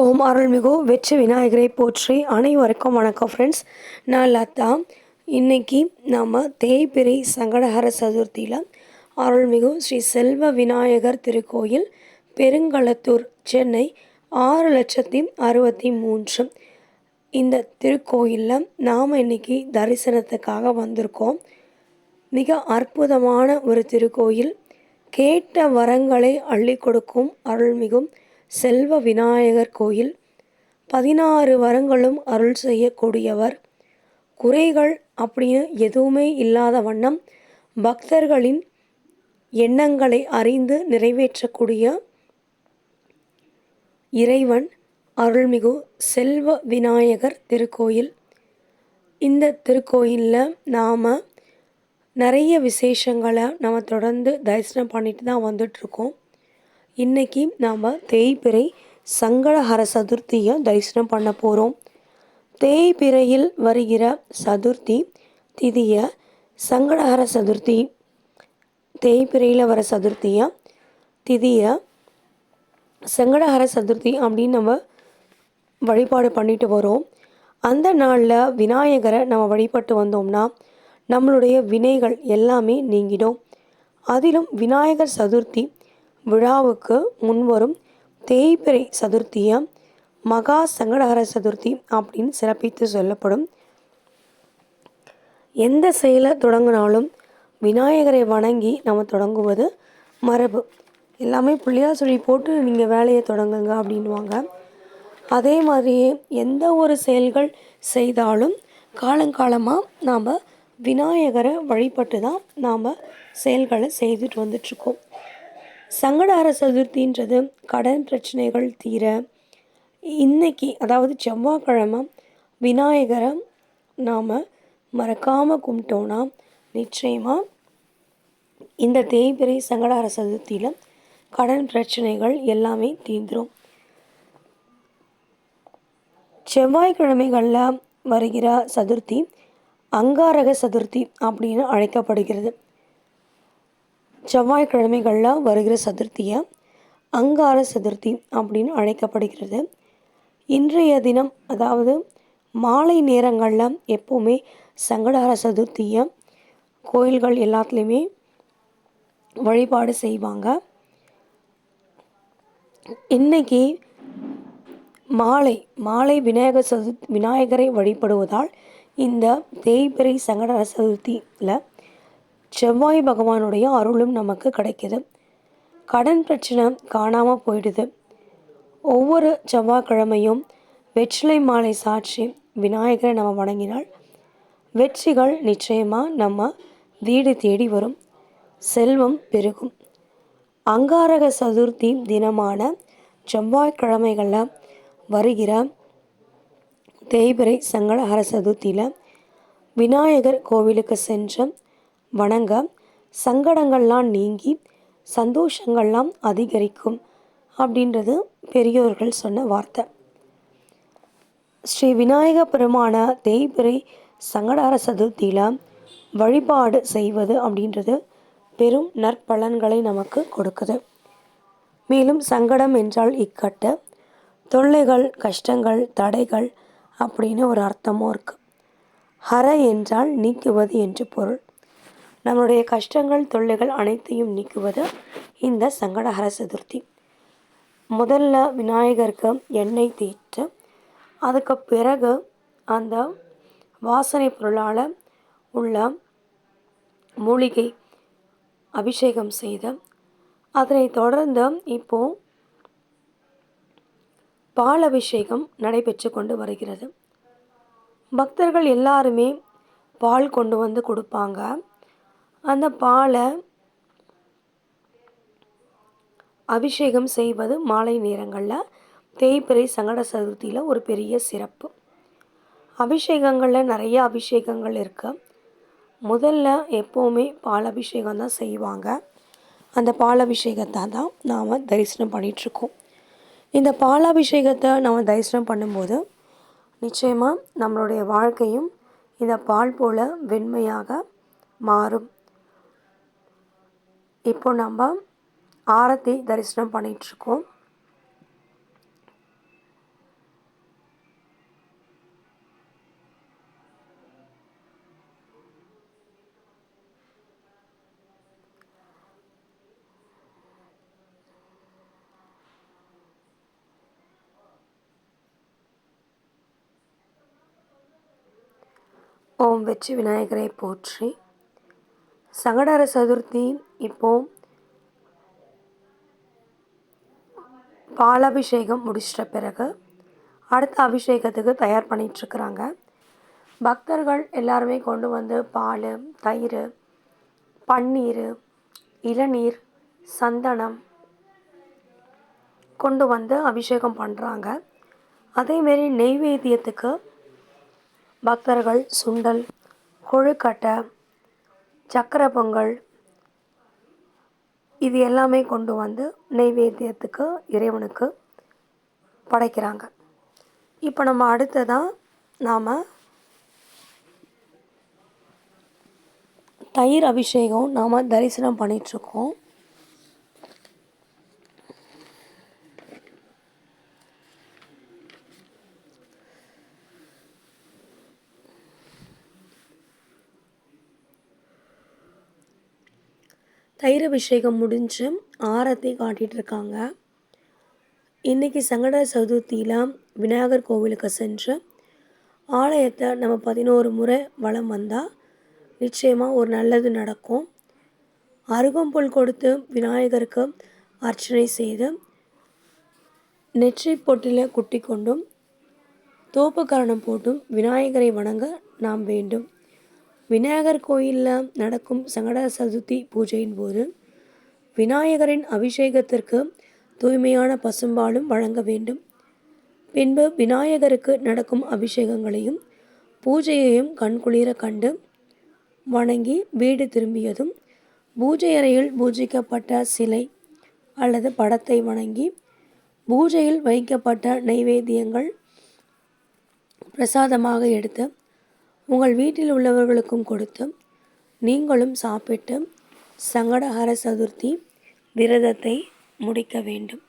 ஓம் அருள்மிகு வெற்றி விநாயகரை போற்றி அனைவருக்கும் வணக்கம் ஃப்ரெண்ட்ஸ் நான் லதா. இன்னைக்கு நம்ம தேய்பிரை சங்கடஹர சதுர்த்தியில் அருள்மிகு ஸ்ரீ செல்வ விநாயகர் திருக்கோயில் பெருங்களத்தூர் சென்னை ஆறு லட்சத்தி அறுபத்தி மூன்று. இந்த திருக்கோயிலில் நாம் இன்னைக்கு தரிசனத்துக்காக வந்திருக்கோம். மிக அற்புதமான ஒரு திருக்கோயில். கேட்ட வரங்களை அள்ளி கொடுக்கும் அருள்மிகும் செல்வ விநாயகர் கோயில். பதினாறு வரங்களும் அருள் செய்யக்கூடியவர். குறைகள் அப்படின்னு எதுவுமே இல்லாத வண்ணம் பக்தர்களின் எண்ணங்களை அறிந்து நிறைவேற்றக்கூடிய இறைவன் அருள்மிகு செல்வ விநாயகர் திருக்கோயில். இந்த திருக்கோயிலில் நாம் நிறைய விசேஷங்களை நம்ம தொடர்ந்து தரிசனம் பண்ணிட்டு தான் வந்துட்ருக்கோம் இன்றைக்கி நாம் தேய்பிறை சங்கடஹர சதுர்த்தியை தரிசனம் பண்ண போகிறோம் தேய்பிறையில் வருகிற சதுர்த்தி திதியை சங்கடஹர சதுர்த்தி தேய்பிறையில் வர சதுர்த்தியை திதியை சங்கடஹர சதுர்த்தி அப்படின்னு நம்ம வழிபாடு பண்ணிட்டு வரோம். அந்த நாளில் விநாயகரை நம்ம வழிபட்டு வந்தோம்னா நம்மளுடைய வினைகள் எல்லாமே நீங்கிடும். அதிலும் விநாயகர் சதுர்த்தி விழாவுக்கு முன்வரும் தேய்பிறை சதுர்த்தியை மகா சங்கடஹர சதுர்த்தி அப்படின்னு சிறப்பித்து சொல்லப்படும். எந்த செயலை தொடங்கினாலும் விநாயகரை வணங்கி நம்ம தொடங்குவது மரபு. எல்லாமே பிள்ளையார் சொல்லி போட்டு நீங்கள் வேலையை தொடங்குங்க அப்படின்வாங்க அதே மாதிரியே எந்த ஒரு செயல்கள் செய்தாலும் காலங்காலமாக நாம் விநாயகரை வழிபட்டு தான் நாம் செயல்களை செய்துட்டு வந்துட்ருக்கோம் சங்கடார சதுர்த்தின்றது கடன் பிரச்சனைகள் தீர இன்னைக்கு அதாவது செவ்வாய்க்கிழமை விநாயகரை நாம் மறக்காமல் கும்பிட்டோன்னா நிச்சயமாக இந்த தேய்பிறை சங்கடார சதுர்த்தியில் கடன் பிரச்சனைகள் எல்லாமே தீந்துரும் செவ்வாய்க்கிழமைகளில் வருகிற சதுர்த்தி அங்காரக சதுர்த்தி அப்படின்னு அழைக்கப்படுகிறது. செவ்வாய்க்கிழமைகளில் வருகிற சதுர்த்தியை அங்கார சதுர்த்தி அப்படின்னு அழைக்கப்படுகிறது. இன்றைய தினம் அதாவது மாலை நேரங்களில் எப்போவுமே சங்கடார சதுர்த்தியை கோயில்கள் எல்லாத்துலேயுமே வழிபாடு செய்வாங்க. இன்னைக்கு மாலை மாலை விநாயகர் சதுர்த்தி விநாயகரை வழிபடுவதால் இந்த தேய்பிறை சங்கடார சதுர்த்தியில் செவ்வாய் பகவானுடைய அருளும் நமக்கு கிடைக்குது. கடன் பிரச்சனை காணாமல் போயிடுது. ஒவ்வொரு செவ்வாய்க்கிழமையும் வெற்றிலை மாலை சாட்சி விநாயகரை நம்ம வணங்கினால் வெற்றிகள் நிச்சயமாக நம்ம வீடு தேடி வரும். செல்வம் பெருகும். அங்காரக சதுர்த்தி தினமான செவ்வாய்க்கிழமைகளில் வருகிற தேய்பிரை சங்கடஹர சதுர்த்தியில் விநாயகர் கோவிலுக்கு சென்று வணங்க சங்கடங்கள்லாம் நீங்கி சந்தோஷங்கள்லாம் அதிகரிக்கும் அப்படின்றது பெரியோர்கள் சொன்ன வார்த்தை. ஸ்ரீ விநாயக பெருமான தேய்பிரை சங்கடார சதுர்த்தியில் வழிபாடு செய்வது அப்படின்றது பெரும் நற்பலன்களை நமக்கு கொடுக்குது. மேலும் சங்கடம் என்றால் இக்கட்டு தொல்லைகள் கஷ்டங்கள் தடைகள் அப்படின்னு ஒரு அர்த்தமும் இருக்குது ஹர என்றால் நீக்குவது என்று பொருள். நம்மளுடைய கஷ்டங்கள் தொல்லைகள் அனைத்தையும் நீக்குவது இந்த சங்கடஹர சதுர்த்தி. முதல்ல விநாயகருக்கு எண்ணெய் தேய்த்து அதுக்கு பிறகு அந்த வாசனை பொருளால் உள்ள மூலிகை அபிஷேகம் செய்து அதனை தொடர்ந்து இப்போது பால் அபிஷேகம் நடைபெற்று கொண்டு வருகிறது. பக்தர்கள் எல்லாருமே பால் கொண்டு வந்து கொடுப்பாங்க. அந்த பாலை அபிஷேகம் செய்வது மாலை நேரங்களில் தேய்பிறை சங்கட சதுர்த்தியில் ஒரு பெரிய சிறப்பு. அபிஷேகங்களில் நிறைய அபிஷேகங்கள் இருக்குது முதல்ல எப்போவுமே பால் அபிஷேகம் தான் செய்வாங்க. அந்த பால் அபிஷேகத்தை தான் நாம் தரிசனம் பண்ணிகிட்ருக்கோம் இந்த பாலாபிஷேகத்தை நம்ம தரிசனம் பண்ணும்போது நிச்சயமாக நம்மளுடைய வாழ்க்கையும் இந்த பால் போல வெண்மையாக மாறும். இப்போ நம்ம ஆரத்தி தரிசனம் பண்ணிகிட்ருக்கோம் ஓம் வெற்றி விநாயகரை போற்றி. சங்கடார சதுர்த்தி இப்போ பாலாபிஷேகம் முடிச்சிட்ட பிறகு அடுத்த அபிஷேகத்துக்கு தயார் பண்ணிகிட்ருக்குறாங்க பக்தர்கள் எல்லாருமே கொண்டு வந்து பால் தயிர் பன்னீர் இளநீர் சந்தனம் கொண்டு வந்து அபிஷேகம் பண்ணுறாங்க அதேமாரி நெய்வேத்தியத்துக்கு பக்தர்கள் சுண்டல் கொழுக்கட்டை சக்கரை பொங்கல் இது எல்லாமே கொண்டு வந்து நெய்வேத்தியத்துக்கு இறைவனுக்கு படைக்கிறாங்க. இப்போ நம்ம அடுத்ததாக நாம் தயிர் அபிஷேகம் நாம் தரிசனம் பண்ணிகிட்ருக்கோம் தயிர் முடிஞ்சு ஆரத்தி காட்டிகிட்டு இருக்காங்க இன்றைக்கி சங்கட சதுர்த்தியில் விநாயகர் கோவிலுக்கு சென்று ஆலயத்தை நம்ம பதினோரு முறை வளம் வந்தால் நிச்சயமாக ஒரு நல்லது நடக்கும். அருகம்புல் கொடுத்து விநாயகருக்கு அர்ச்சனை செய்து நெற்றி பொட்டில் குட்டி கொண்டும் தோப்புக்கரணம் போட்டும் விநாயகரை வணங்க நாம் வேண்டும். விநாயகர் கோயிலில் நடக்கும் சங்கட சதுர்த்தி பூஜையின் போது விநாயகரின் அபிஷேகத்திற்கு தூய்மையான பசும்பாலும் வழங்க வேண்டும். பின்பு விநாயகருக்கு நடக்கும் அபிஷேகங்களையும் பூஜையையும் கண்குளிர கண்டு வணங்கி வீடு திரும்பியதும் பூஜை அறையில் பூஜிக்கப்பட்ட சிலை அல்லது படத்தை வணங்கி பூஜையில் வைக்கப்பட்ட நைவேத்தியங்கள் பிரசாதமாக எடுத்து உங்கள் வீட்டில் உள்ளவர்களுக்கும் கொடுத்து நீங்களும் சாப்பிட்டு சங்கடஹர சதுர்த்தி விரதத்தை முடிக்க வேண்டும்.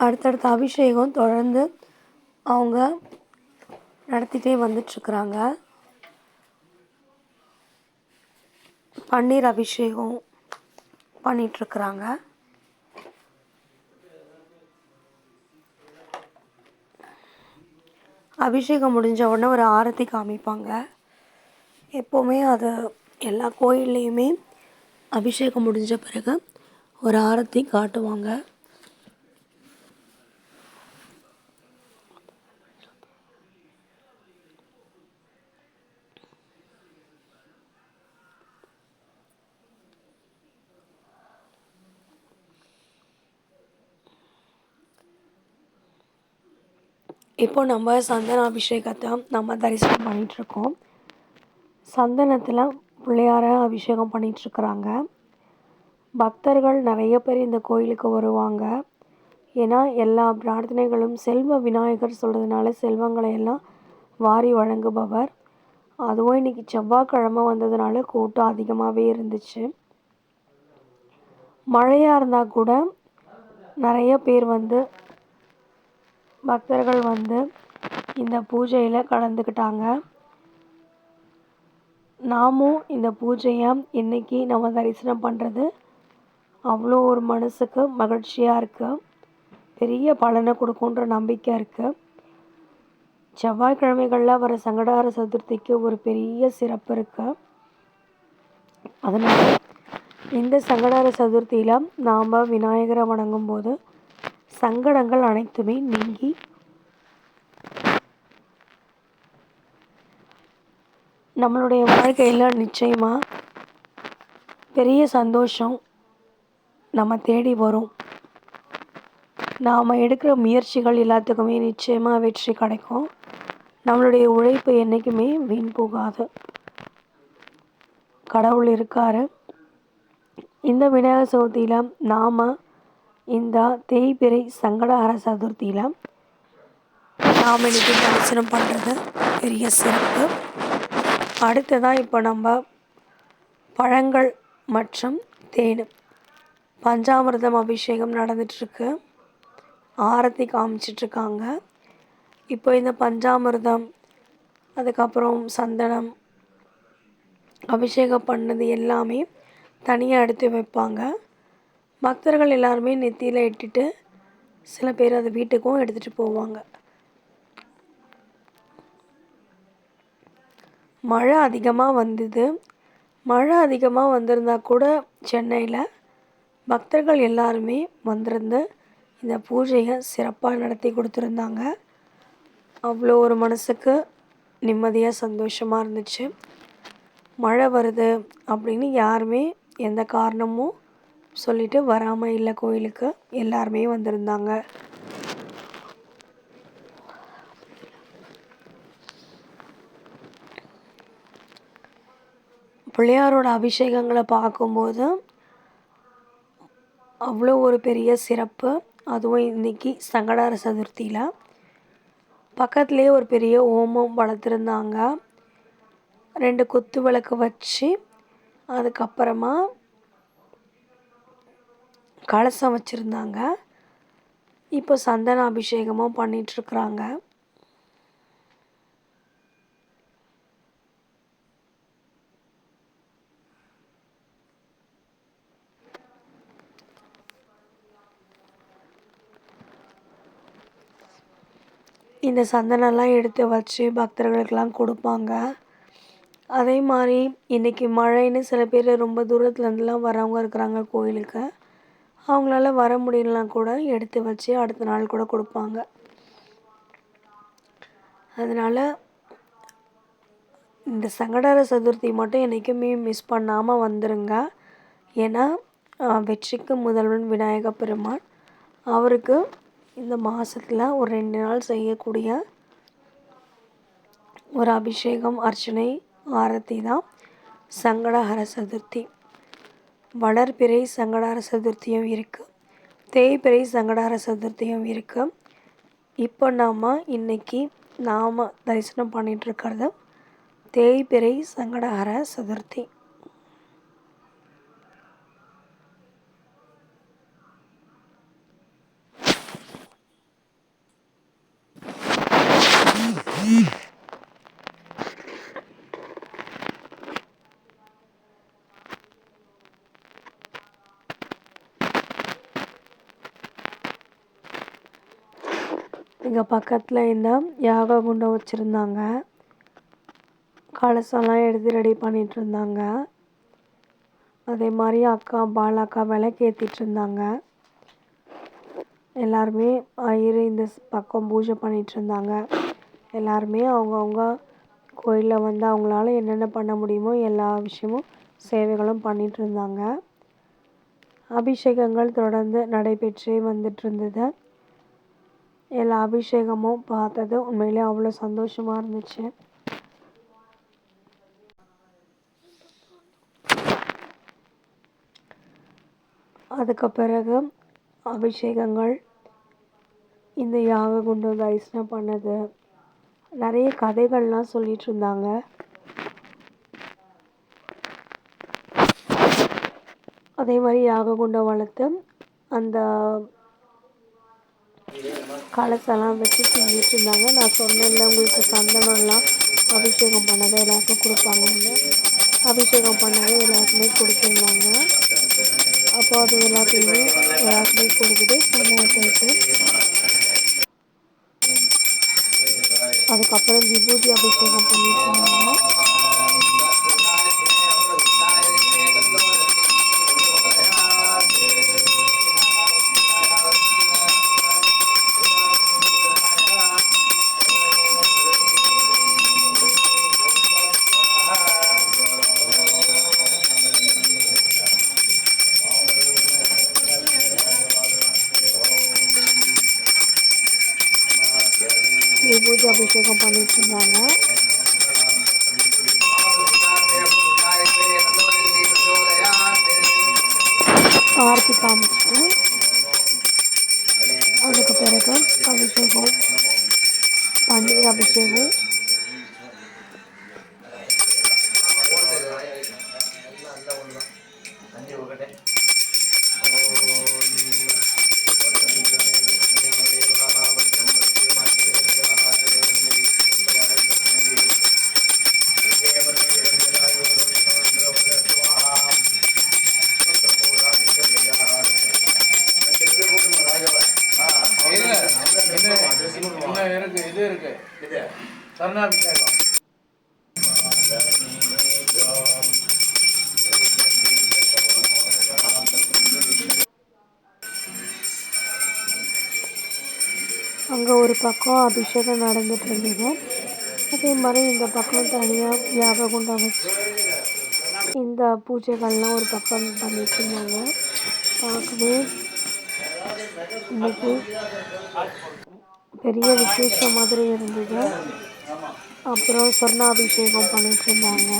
அடுத்தடுத்த அபிஷேகம் தொடர்ந்து அவங்க நடத்திட்டே வந்துட்டுருக்குறாங்க. பன்னீர் அபிஷேகம் பண்ணிகிட்ருக்குறாங்க அபிஷேகம் முடிஞ்ச உடனே ஒரு ஆரத்தி காமிப்பாங்க. எப்போவுமே அது எல்லா கோயில்லையுமே அபிஷேகம் முடிஞ்ச பிறகு ஒரு ஆரத்தி காட்டுவாங்க. இப்போ நம்ம சந்தன அபிஷேகத்தை நம்ம தரிசனம் பண்ணிகிட்ருக்கோம் சந்தனத்தில் பிள்ளையார அபிஷேகம் பண்ணிகிட்ருக்குறாங்க பக்தர்கள் நிறைய பேர் இந்த கோயிலுக்கு வருவாங்க. ஏன்னா எல்லா பிரார்த்தனைகளும் செல்வ விநாயகர் சொல்கிறதுனால செல்வங்களை எல்லாம் வாரி வழங்குபவர். அதுவும் இன்றைக்கி செவ்வாய்க்கிழமை வந்ததுனால கூட்டம் அதிகமாகவே இருந்துச்சு. மழையாக இருந்தால் கூட நிறைய பேர் வந்து பக்தர்கள் வந்து இந்த பூஜையில் கலந்துக்கிட்டாங்க. நாமும் இந்த பூஜையை இன்றைக்கி நம்ம தரிசனம் பண்ணுறது அவ்வளோ ஒரு மனசுக்கு மகிழ்ச்சியாக இருக்குது பெரிய பலனை கொடுக்குன்ற நம்பிக்கை இருக்குது செவ்வாய்க்கிழமைகளில் வர சங்கடார சதுர்த்திக்கு ஒரு பெரிய சிறப்பு இருக்குது அதனால் இந்த சங்கடார சதுர்த்தியில் நாம் விநாயகரை வணங்கும் போது சங்கடங்கள் அனைத்துமே நீங்கி நம்மளுடைய வாழ்க்கையில் நிச்சயமாக பெரிய சந்தோஷம் நம்ம தேடி வரும். நாம் எடுக்கிற முயற்சிகள் எல்லாத்துக்குமே நிச்சயமாக வெற்றி கிடைக்கும். நம்மளுடைய உழைப்பு என்றைக்குமே வீண் போகாது. கடவுள் இருக்கார். இந்த விநாயகர் சதுர்த்தியில் நாம் இந்த தேய்பிறை சங்கடஹர சதுர்த்தியில் நாம் இன்றைக்கி தரிசனம் பண்ணுறது பெரிய சிறப்பு. அடுத்ததாக இப்போ நம்ம பழங்கள் மற்றும் தேன். பஞ்சாமிர்தம் அபிஷேகம் நடந்துகிட்ருக்கு ஆரத்தி காமிச்சிட்ருக்காங்க இப்போ இந்த பஞ்சாமிர்தம் அதுக்கப்புறம் சந்தனம் அபிஷேகம் பண்ணது எல்லாமே தனியாக எடுத்து வைப்பாங்க. பக்தர்கள் எல்லாருமே நெத்தியில் இட்டுட்டு சில பேர் அதை வீட்டுக்கும் எடுத்துகிட்டு போவாங்க. மழை அதிகமாக வந்தது. மழை அதிகமாக வந்திருந்தா கூட சென்னையில் பக்தர்கள் எல்லாருமே வந்திருந்து இந்த பூஜையை சிறப்பாக நடத்தி கொடுத்துருந்தாங்க. அவ்வளோ ஒரு மனசுக்கு நிம்மதியாக சந்தோஷமாக இருந்துச்சு. மழை வருது அப்படின்னு யாருமே எந்த காரணமும் சொல்லிட்டு வராமல் இல்லை கோயிலுக்கு எல்லாருமே வந்திருந்தாங்க. பிள்ளையாரோட அபிஷேகங்களை பார்க்கும்போது அவ்வளோ ஒரு பெரிய சிறப்பு. அதுவும் இன்றைக்கி சங்கடார சதுர்த்தியில். பக்கத்துலேயே ஒரு பெரிய ஓமம் வளர்த்துருந்தாங்க. ரெண்டு குத்து விளக்கு வச்சு அதுக்கப்புறமா கலசம் வச்சுருந்தாங்க. இப்போ சந்தன அபிஷேகமும் பண்ணிகிட்ருக்குறாங்க இந்த சந்தனம்லாம் எடுத்து வச்சு பக்தர்களுக்கெல்லாம் கொடுப்பாங்க. அதே மாதிரி இன்றைக்கி மழைன்னு சில பேர் ரொம்ப தூரத்துலேருந்துலாம் வரவங்க இருக்கிறாங்க கோயிலுக்கு. அவங்களால வர முடியலனா கூட எடுத்து வச்சு அடுத்த நாள் கூட கொடுப்பாங்க. அதனால் இந்த சங்கடார சதுர்த்தி மட்டும் என்றைக்குமே மிஸ் பண்ணாமல் வந்துடுங்க ஏன்னா வெற்றிக்கு முதல்வன் விநாயக பெருமான். அவருக்கு இந்த மாதத்தில் ஒரு ரெண்டு நாள் செய்யக்கூடிய ஒரு அபிஷேகம் அர்ச்சனை ஆரத்தி தான் சங்கடஹர சதுர்த்தி. வளர்பிறை சங்கடார சதுர்த்தியும் இருக்குது தேய்பிறை சங்கடார சதுர்த்தியும் இருக்குது இப்போ நாம் இன்றைக்கி நாம் தரிசனம் பண்ணிகிட்ருக்கிறது தேய்பிறை சங்கடஹர சதுர்த்தி. பக்கத்தில் இந்த யாக குண்டம் வச்சுருந்தாங்க. கலசம்லாம் எடுத்து ரெடி பண்ணிகிட்டு இருந்தாங்க அதே மாதிரி அக்கா பாலாக்கா விளக்கு இருந்தாங்க எல்லாருமே ஐயர் இந்த பக்கம் பூஜை பண்ணிகிட்டு இருந்தாங்க எல்லாருமே அவங்கவுங்க கோயிலில் வந்து அவங்களால என்னென்ன பண்ண முடியுமோ எல்லா விஷயமும் சேவைகளும் பண்ணிகிட்டு இருந்தாங்க அபிஷேகங்கள் தொடர்ந்து நடைபெற்றே வந்துட்டு இருந்தது எல்லா அபிஷேகமும் பார்த்தது. உண்மையிலே அவ்வளோ சந்தோஷமாக இருந்துச்சு. அதுக்கு பிறகு அபிஷேகங்கள் இந்த யாக குண்டு தரிசனம் பண்ணது. நிறைய கதைகள்லாம் சொல்லிட்டு இருந்தாங்க. அதே மாதிரி யாக குண்டை வளர்த்து அந்த கலசெல்லாம் வச்சு செஞ்சுட்டு இருந்தாங்க நான் சொன்னேன்ல உங்களுக்கு சந்தனம்லாம் அபிஷேகம் பண்ணதை எல்லாருக்கும் கொடுப்பாங்கன்னு. அபிஷேகம் பண்ணதை எல்லாருக்குமே கொடுத்துருந்தாங்க. அப்போ அது எல்லாத்தையுமே எல்லாருக்குமே கொடுத்துட்டு சந்தனத்தை அதுக்கப்புறம் விபூதி அபிஷேகம் பண்ணிட்டு இருந்தாங்க. பக்கம் அபிஷேகம் நடந்துட்டு இருந்தது. அதே மாதிரி இந்த பக்கம் தனியாக யாபகுண்டம் வச்சு? இந்த பூஜைகள்லாம் ஒரு பக்கம் பண்ணிட்டு இருந்தாங்க. பார்க்கவே இன்னைக்கு பெரிய விசேஷம் மாதிரி இருந்தது. அப்புறம் சொர்ணாபிஷேகம் பண்ணிட்டு இருந்தாங்க.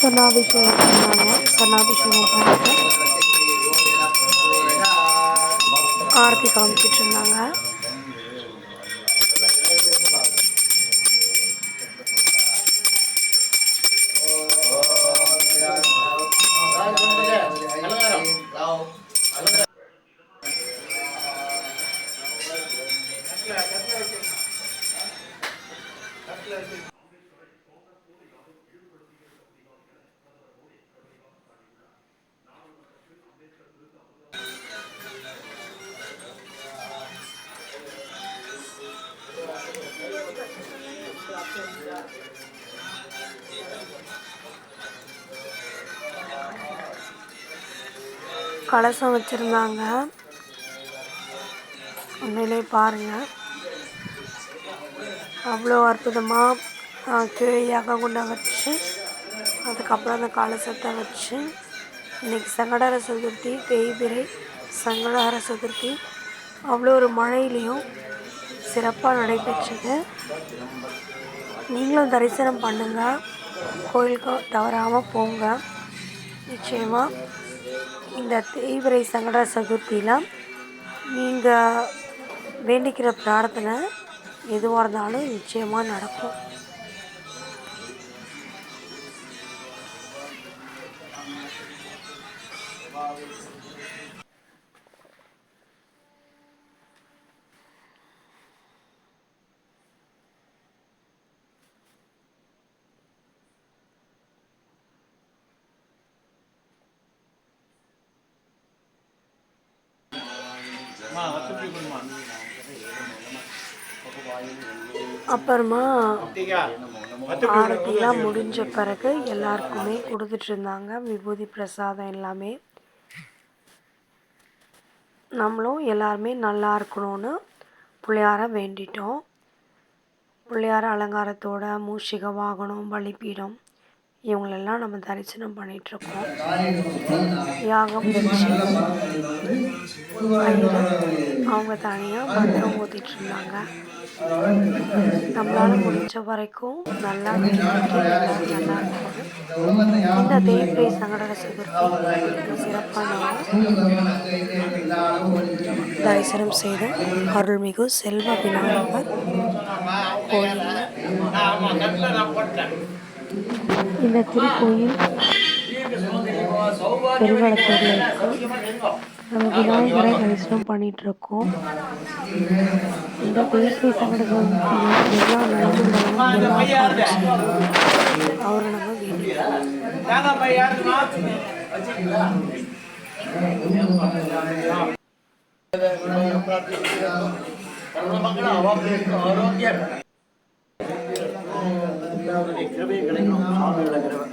சொர்ணாபிஷேகம் பண்ணாங்க சொர்ணாபிஷேகம் பண்ணிட்டு ஆரத்தி காமிச்சிட்டு இருந்தாங்க கலசம் வச்சுருந்தாங்க. உண்மையிலே பாருங்கள் அவ்வளோ அற்புதமாக கீழே கொண்டு வச்சு அதுக்கப்புறம் அந்த கலசத்தை வச்சு இன்னைக்கு சங்கடஹர சதுர்த்தி தேய்பிரை சங்கடஹர சதுர்த்தி அவ்வளோ ஒரு மழையிலையும் சிறப்பாக நடைபெற்றது. நீங்களும் தரிசனம் பண்ணுங்கள் கோயிலுக்கு தவறாமல் போங்க. நிச்சயமாக இந்த தீவிரை சங்கட சதுர்த்தியில் நீங்கள் வேண்டிக்கிற பிரார்த்தனை எதுவாக இருந்தாலும் நிச்சயமாக நடக்கும். அப்புறமா ஆரத்திலாம் முடிஞ்ச பிறகு எல்லாருக்குமே கொடுத்துட்டு இருந்தாங்க விபூதி பிரசாதம் எல்லாமே. நம்மளும் எல்லாருமே நல்லா இருக்கணும்னு பிள்ளையார வேண்டிட்டோம். பிள்ளையார அலங்காரத்தோட மூஷிக வாகனம் பலிப்பீடம் இவங்களெல்லாம் நம்ம தரிசனம் பண்ணிகிட்ருக்கோம் யாகம் அவங்க தனியாக மந்திரம் ஓதிட்டு இருந்தாங்க நம்மளால முடிஞ்ச வரைக்கும் நல்லா நல்லா இந்த தேய்பிரை சங்கடர சதுர்த்தி சிறப்பான தரிசனம் செய்து அருள்மிகு செல்வ விநாயகர் கோயிலில் இந்த திருக்கோயில் பெருவளத்தூரில் இருக்கு. நம்ம விநாயகரை தரிசனம் பண்ணிட்டு இருக்கோம் இந்த தேசிய சங்கடங்கள் எல்லா நலன்களும் அவரை நம்ம வேண்டிக்கிறோம் ஆரோக்கியம். எல்லாருடைய கிருபையும் கிடைக்கும் சுவாமியோட கிருபை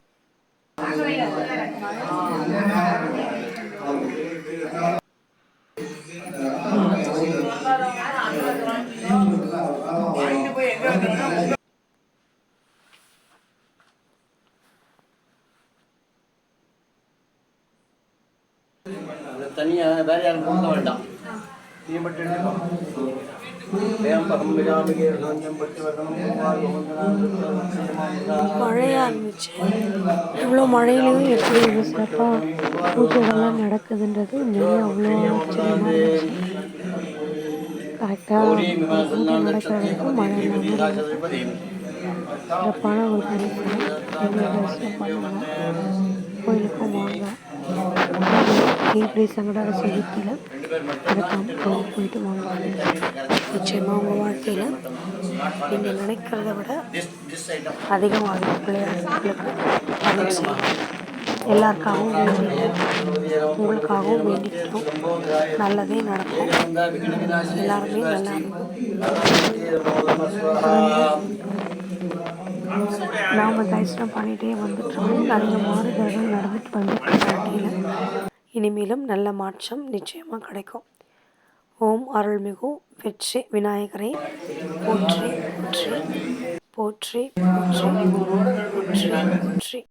தனியாக வேற யாரும் கொடுக்க வேண்டாம். நீ மட்டும் எடுத்துக்கோ மழையாக இருந்துச்சு இவ்வளோ மழையிலையும் எப்படி இவ்வளோ சிறப்பாக பூஜைகள்லாம் நடக்குதுன்றது உண்மையிலே அவ்வளோ ஆச்சரியமாக கரெக்டாக பூஜை நடக்கிற வரைக்கும் மழை இல்லாமல் சிறப்பான ஒரு தரிசனம் கோயிலுக்கும் வாங்க இப்படி சங்கடார சதுர்த்தியில் மறக்காமல் கோயிலுக்கு போயிட்டு வாங்க. நிச்சயமாக உங்கள் வாழ்க்கையில் நீங்கள் நினைக்கிறத விட அதிகமாக பிள்ளைகளுக்கு எல்லாருக்காகவும் வேண்டிட்டு உங்களுக்காகவும் வேண்டிக்கிட்டோம் நல்லதே நடக்கும். எல்லாருமே நல்லா நாம் தரிசனம் பண்ணிகிட்டே வந்துட்டுருக்கோம் நிறைய மாறுதல்கள் நடந்துட்டு வந்துட்டு இனிமேலும் நல்ல மாற்றம் நிச்சயமாக கிடைக்கும். ஓம் அருள்மிகு வெற்றி விநாயகரை. போற்றி போற்றி போற்றி போற்றி போற்றி.